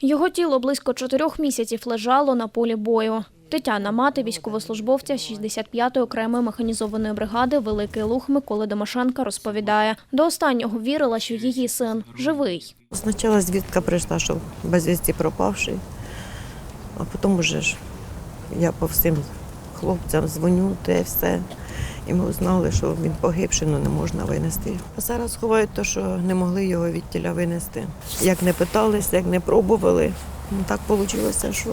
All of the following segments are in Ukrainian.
Його тіло близько чотирьох місяців лежало на полі бою. Тетяна мати військовослужбовця 65-ї окремої механізованої бригади Великий Луг Миколи Домашенка розповідає, до останнього вірила, що її син живий. Спочатку звістка прийшла, що безвісті пропавший, а потім уже ж я по всім хлопцям дзвоню, те все. І ми узнали, що він погибший, але не можна винести. А зараз ховають те, що не могли його від тіля винести. Як не питалися, як не пробували, ну, так вийшло, що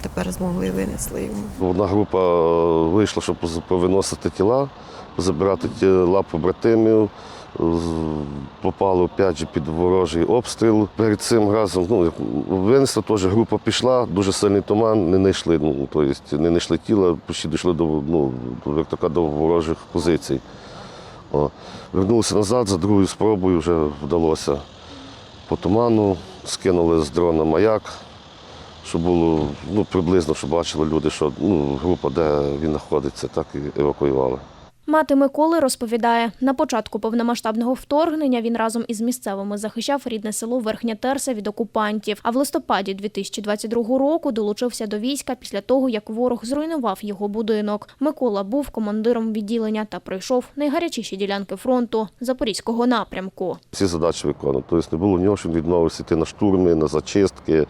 тепер змогли винесли йому. Одна група вийшла, щоб повиносити тіла, забирати тіла побратимів. Попали опять під ворожий обстріл. Перед цим разом ну, як винесли теж група пішла, дуже сильний туман, не знайшли. Ну, тобто не знайшли тіла, почти дійшли до, ну, як така, до ворожих позицій. О. Вернулися назад, за другою спробою вже вдалося по туману, скинули з дрона маяк, щоб було ну, приблизно, щоб бачили люди, що ну, група, де він знаходиться, так і евакуювали. Мати Миколи розповідає, на початку повномасштабного вторгнення він разом із місцевими захищав рідне село Верхня Терса від окупантів. А в листопаді 2022 року долучився до війська після того, як ворог зруйнував його будинок. Микола був командиром відділення та пройшов найгарячіші ділянки фронту Запорізького напрямку. Всі задачі виконував. Тобто не було нього, що відмовився йти на штурми, на зачистки,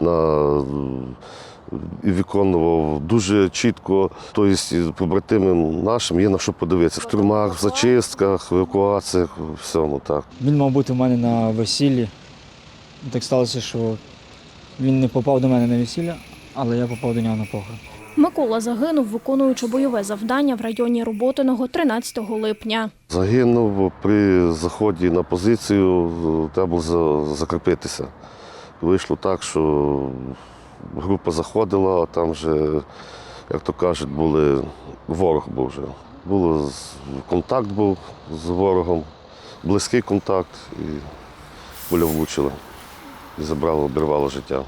на і виконував дуже чітко. Тобто побратимам нашим є на що подивитися. В штурмах, в зачистках, в евакуаціях, всьому так. Він мав бути в мене на весіллі. Так сталося, що він не попав до мене на весілля, але я попав до нього на похорон. Микола загинув, виконуючи бойове завдання в районі Роботиного 13 липня. Загинув при заході на позицію, треба було закріпитися. Вийшло так, що група заходила, а там вже, як то кажуть, були, ворог був вже. Було контакт був з ворогом, близький контакт, і куля влучила і забрала, обірвала життя.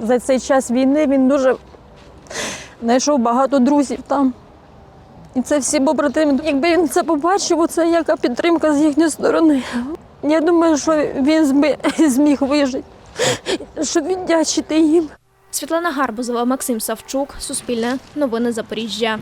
За цей час війни він дуже знайшов багато друзів там. І це всі побратими. Якби він це побачив, оце яка підтримка з їхньої сторони. Я думаю, що він зміг вижити, щоб віддячити їм. Світлана Гарбузова, Максим Савчук, Суспільне, Новини Запоріжжя.